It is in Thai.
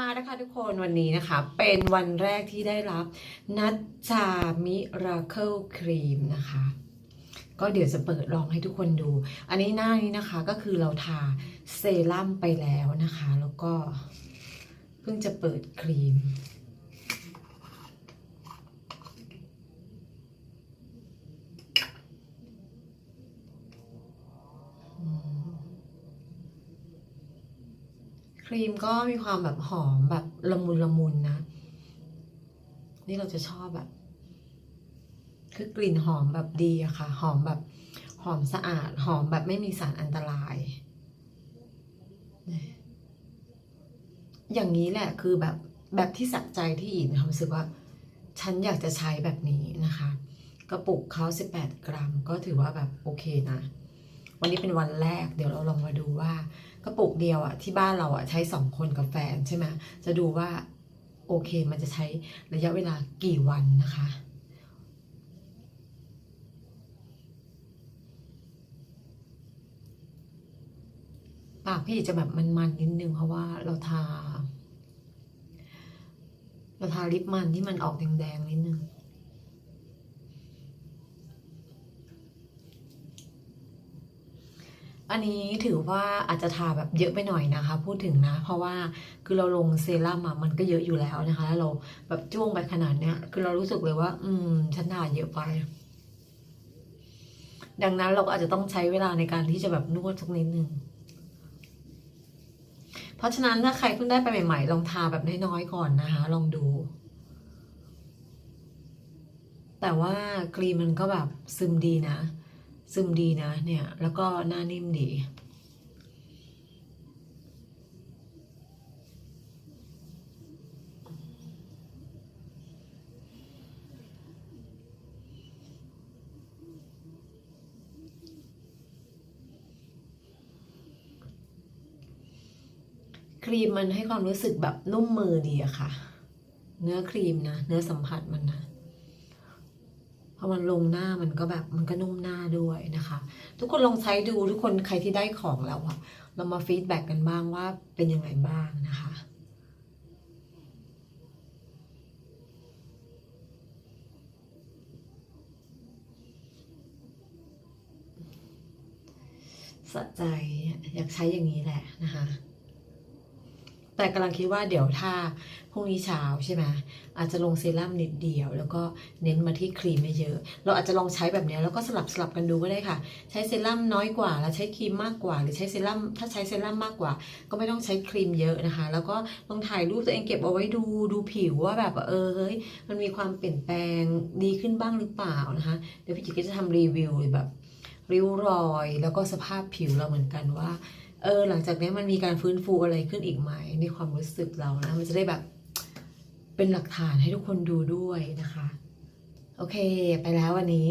มานะคะทุกคนวันนี้นะคะ เป็นวันแรกที่ได้รับนัทชามิราเคิลครีมนะคะ ก็เดี๋ยวจะเปิดลองให้ทุกคนดู อันนี้หน้านี้นะคะก็คือเราทาเซรั่มไปแล้วนะคะ แล้วก็เพิ่งจะเปิดครีม ครีมก็มีความแบบหอมแบบละมุนละมุนนะ นี่เราจะชอบแบบ คือกลิ่นหอมแบบดีอะค่ะ หอมแบบหอมสะอาด หอมแบบไม่มีสารอันตราย อย่างนี้แหละคือแบบแบบที่สักใจที่อีกมีความรู้สึกว่า ฉันอยากจะใช้แบบนี้นะคะ กระปุกเขา18 กรัม ก็ถือว่าแบบโอเคนะ วันนี้เป็นวันแรก เดี๋ยวเราลองมาดูว่ากระปุกเดียวอะที่บ้านเราอะใช้สองคนกับแฟนใช่ไหมจะดูว่าโอเคมันจะใช้ระยะเวลากี่วันนะคะปากพี่จะแบบมันๆนิดนึงเพราะว่าเราทา เราทาลิปมันที่มันออกแดงๆนิดนึง อันนี้ถือว่าอาจจะทาแบบเยอะไปหน่อยนะคะ พูดถึงนะ เพราะว่าคือเราลงเซรั่มอะมันก็เยอะอยู่แล้วนะคะแล้วเราแบบจ้วงไปขนาดเนี้ย คือเรารู้สึกเลยว่า อืมฉันทาเยอะไป ดังนั้นเราก็อาจจะต้องใช้เวลาในการที่จะแบบนวดสักนิดนึงเพราะฉะนั้นถ้าใครเพิ่งได้ไปใหม่ๆลองทาแบบน้อยๆก่อนนะคะ ลองดู แต่ว่าครีมมันก็แบบซึมดีนะ ซึมดีนะเนี่ย แล้วก็หน้านิ่มดี ครีมมันให้ความรู้สึกแบบนุ่มมือดีอะค่ะ เนื้อครีมนะ เนื้อสัมผัสมันนะ อมันลงหน้ามันก็แบบมันก็นุ่มหน้าด้วยนะคะ ทุกคนลองใช้ดูทุกคนใครที่ได้ของแล้วอะเรามาฟีดแบ็กกันบ้างว่าเป็นยังไงบ้างนะคะสะใจอยากใช้อย่างนี้แหละนะคะ แต่กำลังคิดว่าเดี๋ยวถ้าพรุ่งนี้เช้าใช่ไหมอาจจะลงเซรั่มนิดเดียว แล้วก็เน้นมาที่ครีมไม่เยอะ เราอาจจะลองใช้แบบนี้แล้วก็สลับสลับกันดูก็ได้ค่ะ ใช้เซรั่มน้อยกว่า แล้วใช้ครีมมากกว่า หรือใช้เซรั่มถ้าใช้เซรั่มมากกว่า ก็ไม่ต้องใช้ครีมเยอะนะคะ แล้วก็ลองถ่ายรูปตัวเองเก็บเอาไว้ดูดูผิวว่าแบบเออเฮ้ยมันมีความเปลี่ยนแปลงดีขึ้นบ้างหรือเปล่านะคะเดี๋ยวพี่จิกก็จะทำรีวิวแบบ ริ้วรอย แล้วก็สภาพผิวเราเหมือนกันว่า เออหลังจากนี้มันมีการฟื้นฟูอะไรขึ้นอีกไหมในความรู้สึกเรานะ มันจะได้แบบเป็นหลักฐานให้ทุกคนดูด้วยนะคะ โอเค ไปแล้ววันนี้